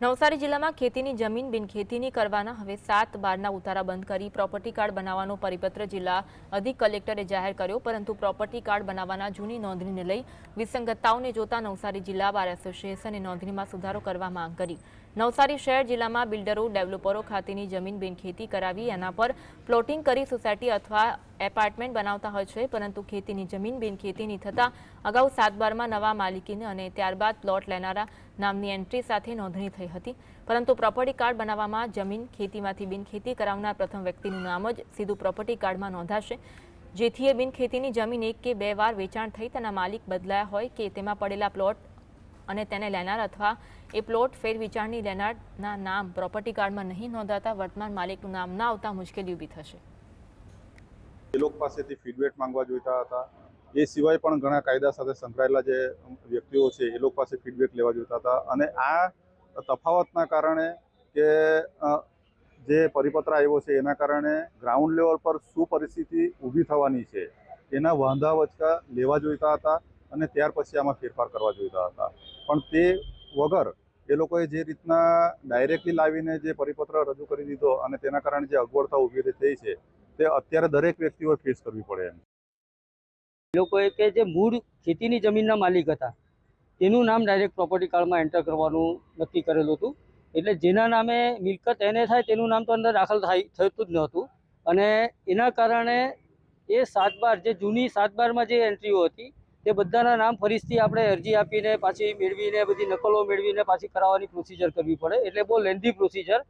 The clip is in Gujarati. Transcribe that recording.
નવસારી જિલ્લામાં ખેતીની જમીન બિનખેતીની કરવાના હવે સાત બારના ઉતારા બંધ કરી પ્રોપર્ટી કાર્ડ બનાવવાનો પરિપત્ર જિલ્લા અધિક કલેક્ટરે જાહેર કર્યો, પરંતુ પ્રોપર્ટી કાર્ડ બનાવવાના જૂની નોંધણીને લઈ વિસંગતતાઓને જોતા નવસારી જિલ્લા બાર એસોસિએશને નોંધણીમાં સુધારો કરવા માંગ કરી. નવસારી શહેર જિલ્લામાં બિલ્ડરો, ડેવલપરો ખાતેની જમીન બિનખેતી કરાવી, એના પર પ્લોટિંગ કરી સોસાયટી અથવા એપાર્ટમેન્ટ બનાવતા હોય છે, પરંતુ ખેતીની જમીન બિનખેતીની થતાં અગાઉ સાત બારમાં નવા માલિકીને અને ત્યારબાદ પ્લોટ લેનારા નામની એન્ટ્રી સાથે નોંધણી થઈ હતી. પરંતુ પ્રોપર્ટી કાર્ડ બનાવવામાં જમીન ખેતીમાંથી બિનખેતી કરાવનાર પ્રથમ વ્યક્તિનું નામ જ સીધું પ્રોપર્ટી કાર્ડમાં નોંધાશે. જેથી એ બિનખેતીની જમીન એક કે બે વાર વેચાણ થઈ તેના માલિક બદલાયા હોય કે તેમાં પડેલા પ્લોટ અને તેને લેનાર અથવા એ પ્લોટ ફેરવેચારની લેનારના નામ પ્રોપર્ટી કાર્ડમાં નહીં નોંધાતા વર્તમાન માલિકનું નામ ના આવતા મુશ્કેલી ઊભી થશે. એ લોકો પાસેથી ફીડબેક માંગવા જોઈતા હતા. એ સિવાય પણ ઘણા કાયદા સાથે સંકળાયેલા જે વ્યક્તિઓ છે, એ લોકો પાસે ફીડબેક લેવા જોઈતા હતા. અને આ તફાવતના કારણે કે જે પરિપત્ર આવ્યો છે, એના કારણે ગ્રાઉન્ડ લેવલ પર શું પરિસ્થિતિ ઊભી થવાની છે, એના વાંધા વચકા લેવા જોઈતા હતા અને ત્યાર પછી આમાં ફેરફાર કરવા જોઈતા હતા. પણ તે વગર એ લોકોએ જે રીતના ડાયરેક્ટલી લાવીને જે પરિપત્ર રજૂ કરી દીધો અને તેના કારણે જે અગવડતા ઊભી થઈ છે, તે અત્યારે દરેક વ્યક્તિઓ ફેસ કરવી પડે એમ. એ લોકોએ કે જે મૂળ ખેતીની જમીનના માલિક હતા, તેનું નામ ડાયરેક્ટ પ્રોપર્ટી કાર્ડમાં એન્ટર કરવાનું નક્કી કરેલું હતું. એટલે જેના નામે મિલકત એને થાય તેનું નામ તો અંદર દાખલ થાય, થતું જ નહોતું અને એના કારણે એ સાત બાર, જે જૂની સાત બારમાં જે એન્ટ્રીઓ હતી તે બધાના નામ ફરીથી આપણે અરજી આપીને પાછી મેળવીને, બધી નકલો મેળવીને પાછી કરાવવાની પ્રોસિજર કરવી પડે. એટલે બહુ લેન્ધી પ્રોસિજર